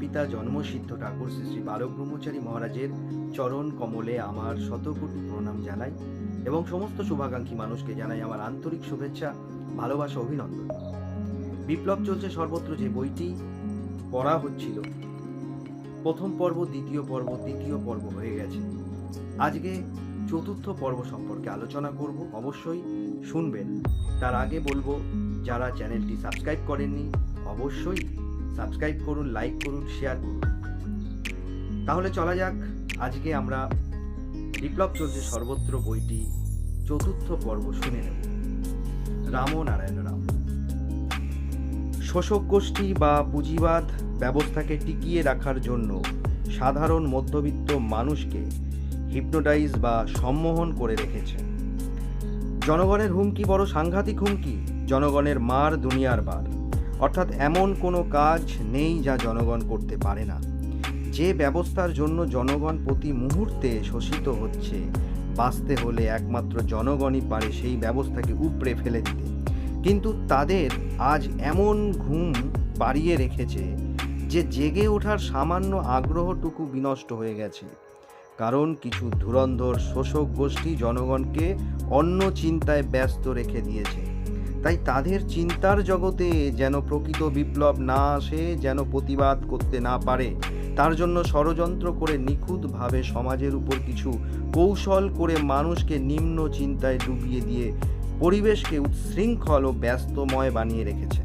পিতা জন্মসিদ্ধ ঠাকুর শ্রী শ্রী বালক ব্রহ্মচারী মহারাজের চরণ কমলে আমার শতকোটি প্রণাম জানাই এবং সমস্ত শুভাকাঙ্ক্ষী মানুষকে জানাই আমার আন্তরিক শুভেচ্ছা, ভালোবাসা, অভিনন্দন। বিপ্লব চলছে সর্বত্র যে বইটি পড়া হচ্ছিল। প্রথম পর্ব, দ্বিতীয় পর্ব, তৃতীয় পর্ব হয়ে গেছে। আজকে চতুর্থ পর্ব সম্পর্কে আলোচনা করব। অবশ্যই শুনবেন। তার আগে বলব, যারা চ্যানেলটি সাবস্ক্রাইব করেননি, অবশ্যই সাবস্ক্রাইব করুন লাইক করুন শেয়ার করুন। তাহলে চলা যাক, আজকে আমরা বিপ্লব চলছে সর্বত্র বইটি চতুর্থ পর্ব শুনে নেব। রামনারায়ণ রাম। শোষক গোষ্ঠী বা পুঁজিবাদ ব্যবস্থাকে টিকিয়ে রাখার জন্য সাধারণ মধ্যবিত্ত মানুষকে হিপনোটাইজ বা সম্মোহন করে রেখেছে। জনগণের হুমকি বড় সাংঘাতিক হুমকি, জনগণের মার দুনিয়ার বার। অর্থাৎ এমন কোনো কাজ নেই যা জনগণ করতে পারে না। যে ব্যবস্থার জন্য জনগণ প্রতি মুহূর্তে শোষিত হচ্ছে, বাঁচতে হলে একমাত্র জনগণই পারে সেই ব্যবস্থাকে উপড়ে ফেলে দিতে। কিন্তু তাদের আজ এমন ঘুম বাড়িয়ে রেখেছে যে জেগে ওঠার সামান্য আগ্রহটুকু বিনষ্ট হয়ে গেছে। কারণ কিছু ধুরন্ধর শোষক গোষ্ঠী জনগণকে অন্য চিন্তায় ব্যস্ত রেখে দিয়েছে। তাই তাদের চিন্তার জগতে যেন প্রকৃত বিপ্লব না আসে, যেন প্রতিবাদ করতে না পারে। তার জন্য ষড়যন্ত্র করে নিখুঁতভাবে সমাজের উপর কিছু কৌশল করে মানুষকে নিম্ন চিন্তায় ডুবিয়ে দিয়ে পরিবেশকে উচ্ছৃঙ্খল ও ব্যস্তময় বানিয়ে রেখেছে।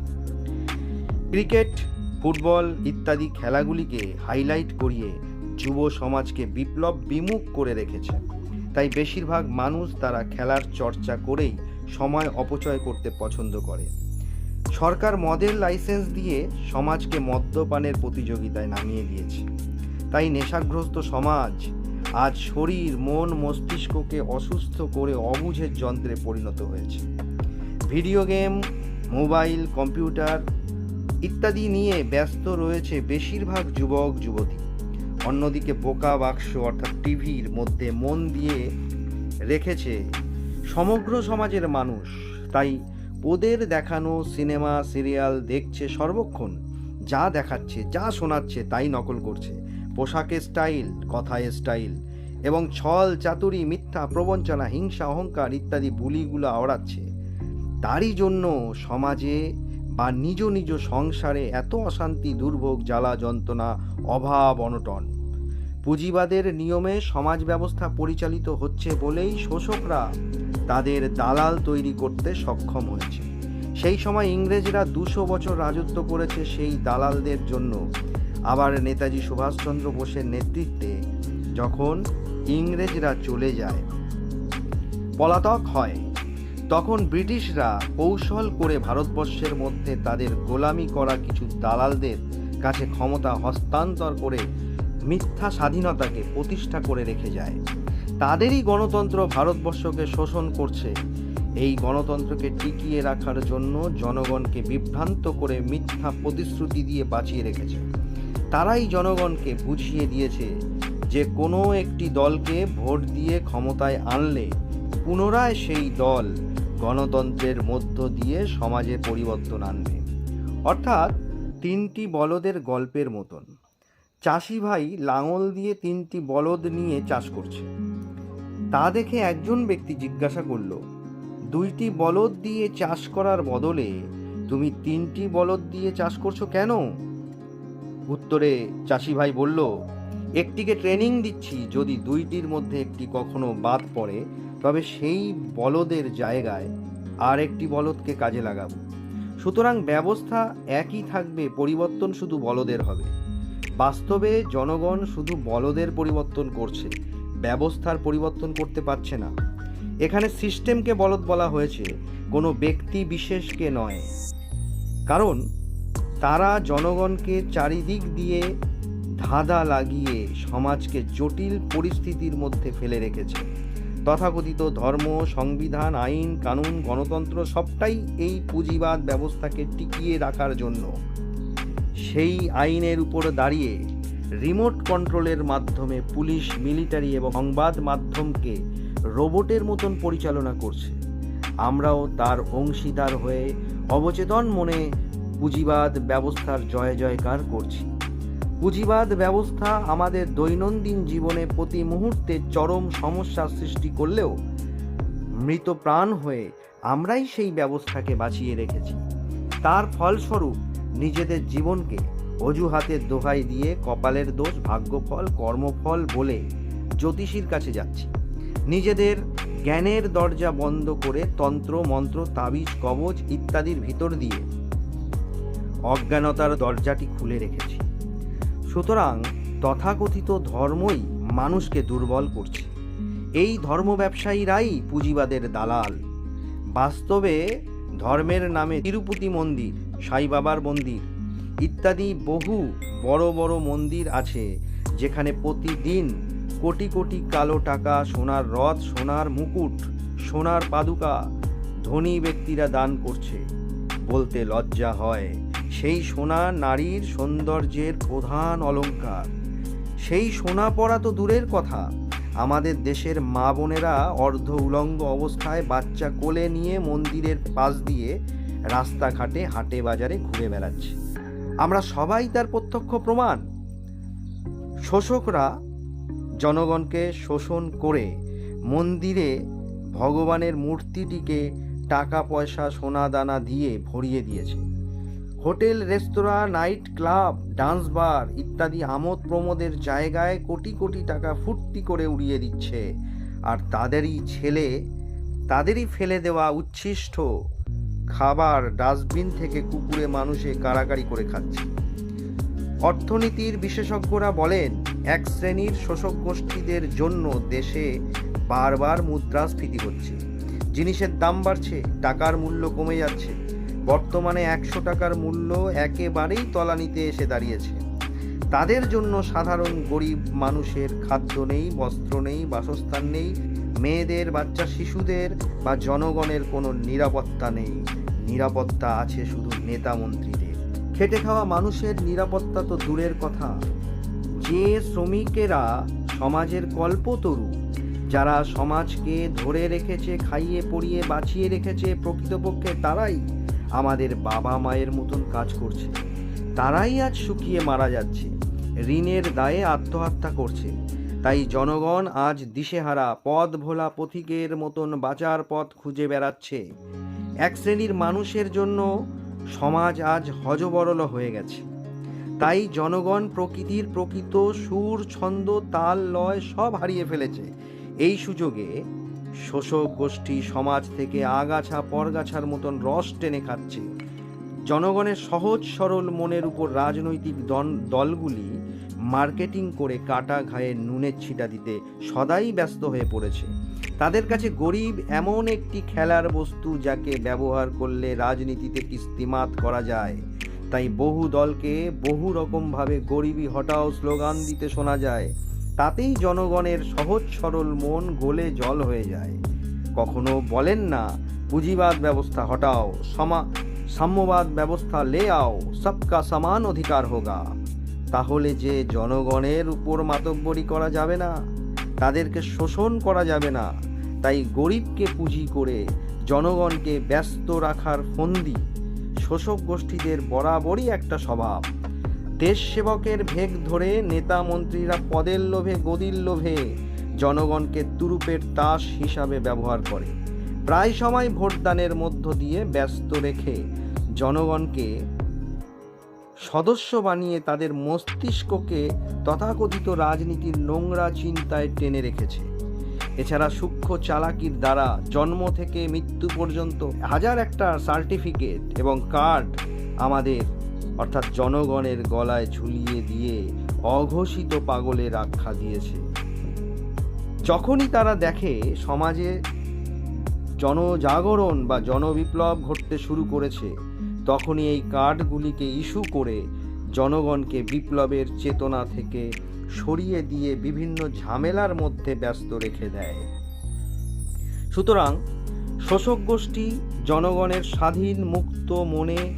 ক্রিকেট, ফুটবল ইত্যাদি খেলাগুলিকে হাইলাইট করিয়ে যুব সমাজকে বিপ্লব বিমুখ করে রেখেছে। তাই বেশিরভাগ মানুষ তারা খেলার চর্চা করেই সময় অপচয় করতে পছন্দ করে। সরকার মদের লাইসেন্স দিয়ে সমাজকে মদ্যপানের প্রতিযোগিতায় নামিয়ে দিয়েছে। তাই নেশাগ্রস্ত সমাজ আজ শরীর, মন, মস্তিষ্ককে অসুস্থ করে অবুঝের যন্ত্রে পরিণত হয়েছে। ভিডিও গেম, মোবাইল, কম্পিউটার ইত্যাদি নিয়ে ব্যস্ত রয়েছে বেশিরভাগ যুবক, যুবতী। অন্যদিকে বোকা বাক্স অর্থাৎ টিভির মধ্যে মন দিয়ে রেখেছে সমগ্র সমাজের মানুষ। তাই ওদের দেখানো সিনেমা, সিরিয়াল দেখছে সর্বক্ষণ। যা দেখাচ্ছে, যা শোনাচ্ছে তাই নকল করছে। পোশাকের স্টাইল, কথায় স্টাইল এবং ছল, চাতুরি, মিথ্যা, প্রবঞ্চনা, হিংসা, অহংকার ইত্যাদি বুলিগুলো আওড়াচ্ছে তারই জন্য সমাজে বা নিজ নিজ সংসারে এত অশান্তি, দুর্ভোগ, জ্বালা, যন্ত্রণা, অভাব, অনটন। পুঁজিবাদের নিয়মে সমাজ ব্যবস্থা পরিচালিত হচ্ছে বলেই শোষকরা তাদের দালাল তৈরি করতে সক্ষম হয়েছে। সেই সময় ইংরেজরা দুশো বছর রাজত্ব করেছে সেই দালালদের জন্য। আবার নেতাজি সুভাষচন্দ্র বোসের নেতৃত্বে যখন ইংরেজরা চলে যায়, পলাতক হয়, তখন ব্রিটিশরা কৌশল করে ভারতবর্ষের মধ্যে তাদের গোলামি করা কিছু দালালদের কাছে ক্ষমতা হস্তান্তর করে মিথ্যা স্বাধীনতাকে প্রতিষ্ঠা করে রেখে যায়। তাদেরই গণতন্ত্র ভারতবর্ষকে শোষণ করছে। এই গণতন্ত্রকে টিকিয়ে রাখার জন্য জনগণকে বিভ্রান্ত করে মিথ্যা প্রতিশ্রুতি দিয়ে বাঁচিয়ে রেখেছে। তারাই জনগণকে বুঝিয়ে দিয়েছে যে কোনো একটি দলকে ভোট দিয়ে ক্ষমতায় আনলে পুনরায় সেই দল গণতন্ত্রের মধ্য দিয়ে সমাজে পরিবর্তন আনবে। অর্থাৎ তিনটি বলদের গল্পের মতন। চাষি ভাই লাঙল দিয়ে তিনটি বলদ নিয়ে চাষ করছে। তা দেখে একজন ব্যক্তি জিজ্ঞাসা করল, দুইটি বলদ দিয়ে চাষ করার বদলে তুমি তিনটি বলদ দিয়ে চাষ করছ কেন? উত্তরে চাষি ভাই বলল, একটিকে ট্রেনিং দিচ্ছি যদি দুইটির মধ্যে একটি কখনো বাদ পড়ে, তবে সেই বলদের জায়গায় আর একটি বলদকে কাজে লাগাবো। সুতরাং ব্যবস্থা একই থাকবে, পরিবর্তন শুধু বলদের হবে। বাস্তবে জনগণ শুধু বলদের পরিবর্তন করছে, ব্যবস্থার পরিবর্তন করতে পারছে না। এখানে সিস্টেমকে বলদ বলা হয়েছে, কোনো ব্যক্তি বিশেষকে নয়। কারণ তারা জনগণকে চারিদিক দিয়ে ধাঁধা লাগিয়ে সমাজকে জটিল পরিস্থিতির মধ্যে ফেলে রেখেছে। তথাকথিত ধর্ম, সংবিধান, আইন, কানুন, গণতন্ত্র সবটাই এই পুঁজিবাদ ব্যবস্থাকে টিকিয়ে রাখার জন্য। সেই আইনের উপর দাঁড়িয়ে রিমোট কন্ট্রোলের মাধ্যমে পুলিশ, মিলিটারি এবং সংবাদ মাধ্যমকে রোবটের মতন পরিচালনা করছে। আমরাও তার অংশীদার হয়ে অবচেতন মনে পুঁজিবাদ ব্যবস্থার জয় জয়কার করছি। পুঁজিবাদ ব্যবস্থা আমাদের দৈনন্দিন জীবনে প্রতি মুহূর্তে চরম সমস্যার সৃষ্টি করলেও মৃত প্রাণ হয়ে আমরাই সেই ব্যবস্থাকে বাঁচিয়ে রেখেছি। তার ফলস্বরূপ নিজেদের জীবনকে অজুহাতের দোহাই দিয়ে কপালের দোষ, ভাগ্যফল, কর্মফল বলে জ্যোতিষীর কাছে যাচ্ছি। নিজেদের জ্ঞানের দরজা বন্ধ করে তন্ত্র, মন্ত্র, তাবিজ, কবচ ইত্যাদির ভিতর দিয়ে অজ্ঞানতার দরজাটি খুলে রেখেছি। সুতরাং তথাকথিত ধর্মই মানুষকে দুর্বল করছে। এই ধর্ম ব্যবসায়ীরাই পুঁজিবাদের দালাল। বাস্তবে ধর্মের নামে তিরুপতি মন্দির সাই বাবার মন্দির। ইত্যাদি বহু বড় বড় মন্দির আছে, যেখানে প্রতিদিন কোটি কোটি কালো টাকা, সোনার রথ, সোনার মুকুট, সোনার পাদুকা ধনী ব্যক্তিরা দান করছে। বলতে লজ্জা হয়, সেই সোনা নারীর সৌন্দর্যের প্রধান অলঙ্কার সেই সোনা পরা তো দূরের কথা। আমাদের দেশের মা বোনেরা অর্ধ উলঙ্গ অবস্থায় বাচ্চা কোলে নিয়ে মন্দিরের পাশ দিয়ে রাস্তাঘাটে, হাটে বাজারে ঘুরে বেড়াচ্ছে। আমরা সবাই তার প্রত্যক্ষ প্রমাণ। শোষকরা জনগণকে শোষণ করে মন্দিরে ভগবানের মূর্তিটিকে টাকা পয়সা সোনা দানা দিয়ে ভরিয়ে দিয়েছে। হোটেল, রেস্তোরাঁ, নাইট ক্লাব, ডান্স বার ইত্যাদি আমোদ প্রমোদের জায়গায় কোটি কোটি টাকা ফুর্তি করে উড়িয়ে দিচ্ছে। আর তাদেরই ছেলে, তাদেরই ফেলে দেওয়া উচ্ছিষ্ট খাবার ডাস্টবিন থেকে কুকুরে মানুষে কারাকারি করে খাচ্ছে। অর্থনীতির বিশেষজ্ঞরা বলেন, এক শ্রেণির শোষক গোষ্ঠীদের জন্য দেশে বারবার মুদ্রাস্ফীতি হচ্ছে। জিনিসের দাম বাড়ছে, টাকার মূল্য কমে যাচ্ছে। বর্তমানে একশো টাকার মূল্য একেবারেই তলানিতে এসে দাঁড়িয়েছে। তাদের জন্য সাধারণ গরিব মানুষের খাদ্য নেই, বস্ত্র নেই, বাসস্থান নেই, মেয়েদের, বাচ্চা শিশুদের বা জনগণের কোনো নিরাপত্তা নেই। নিরাপত্তা আছে শুধু নেতা মন্ত্রীদের। খেটে খাওয়া মানুষের নিরাপত্তা তো দূরের কথা। যে শ্রমিকেরা সমাজের কল্পতরু যারা সমাজকে ধরে রেখেছে, খাইয়ে, পড়িয়ে, বাঁচিয়ে রেখেছে প্রকৃতপক্ষে, তারাই আমাদের বাবা মায়ের মতন কাজ করছে। তারাই আজ শুকিয়ে মারা যাচ্ছে। ঋণের দায়ে আত্মহত্যা করছে। তাই জনগণ আজ দিশেহারা পথ ভোলা পথিকের মতন বাঁচার পথ খুঁজে বেড়াচ্ছে। এক শ্রেণির মানুষের জন্য সমাজ আজ হজবরল হয়ে গেছে। তাই জনগণ প্রকৃতির প্রকৃত সুর, ছন্দ, তাল, লয় সব হারিয়ে ফেলেছে। এই সুযোগে শোষক গোষ্ঠী সমাজ থেকে আগাছা পরগাছার মতন রস টেনে খাচ্ছে। জনগণের সহজ সরল মনের উপর রাজনৈতিক দলগুলি মার্কেটিং করে কাটা ঘায়ে নুনের ছিটা দিতে সদাই ব্যস্ত হয়ে পড়েছে। তাদের কাছে গরিব এমন একটি খেলার বস্তু যাকে ব্যবহার করলে রাজনীতিতে কিস্তিমাত করা যায়। তাই বহু দলকে বহু রকমভাবে গরিবী হটাও স্লোগান দিতে শোনা যায়। তাতেই জনগণের সহজ সরল মন গোলে জল হয়ে যায়। কখনো বলেন না, পুঁজিবাদ ব্যবস্থা হটাও, সমা, সাম্যবাদ ব্যবস্থা লে আও, সবকা সমান অধিকার হোগা। তাহলে যে জনগণের উপর মাতব্বরি করা যাবে না, তাদেরকে শোষণ করা যাবে না। তাই গরিবকে পুঁজি করে জনগণকে ব্যস্ত রাখার ফন্দি। শোষক গোষ্ঠীদের বরাবরই একটা স্বভাব। দেশ সেবকের ভেগ ধরে নেতা মন্ত্রীরা পদের লোভে গদির লোভে জনগণকে তুরুপের তাস হিসাবে ব্যবহার করে। প্রায় সময় ভোটদানের মধ্য দিয়ে ব্যস্ত রেখে জনগণকে সদস্য বানিয়ে তাদের মস্তিষ্ককে তথাকথিত রাজনীতির নোংরা চিন্তায় টেনে রেখেছে। এছাড়া সূক্ষ্ম চালাকির দ্বারা জন্ম থেকে মৃত্যু পর্যন্ত হাজার একটা সার্টিফিকেট এবং কার্ড আমাদের, অর্থাৎ জনগণের গলায় ঝুলিয়ে দিয়ে অঘোষিত পাগলের আখ্যা দিয়েছে। যখনই তারা দেখে সমাজে জনজাগরণ বা জনবিপ্লব ঘটতে শুরু করেছে, তখনই এই কার্ডগুলিকে ইস্যু করে জনগণকে বিপ্লবের চেতনা থেকে সরিয়ে দিয়ে বিভিন্ন ঝামেলার মধ্যে ব্যস্ত রেখে দেয়। সুতরাং শোষক গোষ্ঠী জনগণের স্বাধীন মুক্ত মনে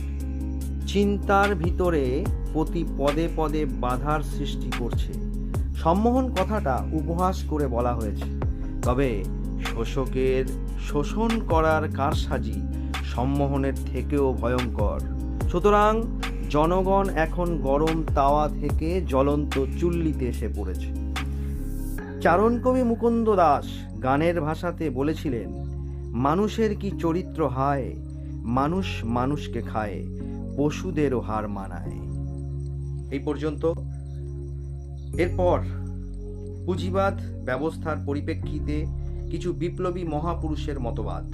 চিন্তার ভিতরে প্রতি পদে পদে বাধার সৃষ্টি করছে। সম্মোহন কথাটা উপহাস করে বলা হয়েছে। তবে শোষকের শোষণ করার কারসাজি সম্মোহনের থেকেও ভয়ঙ্কর। সুতরাং জনগণ এখন গরম তাওয়া থেকে জ্বলন্ত চুল্লিতে এসে পড়েছে। চারণ কবি মুকুন্দ দাস গানের ভাষাতে বলেছিলেন, মানুষের কি চরিত্র হায়, মানুষ মানুষকে খায়, পশুদেরও হার মানায়। এই পর্যন্ত। এরপর পুঁজিবাদ ব্যবস্থার পরিপ্রেক্ষিতে কিছু বিপ্লবী মহাপুরুষের মতবাদ।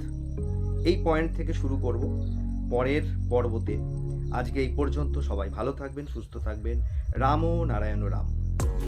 এই পয়েন্ট থেকে শুরু করব পরের পর্বতে। আজকে এই পর্যন্ত সবাই ভালো থাকবেন সুস্থ থাকবেন। রাম নারায়ণ রাম।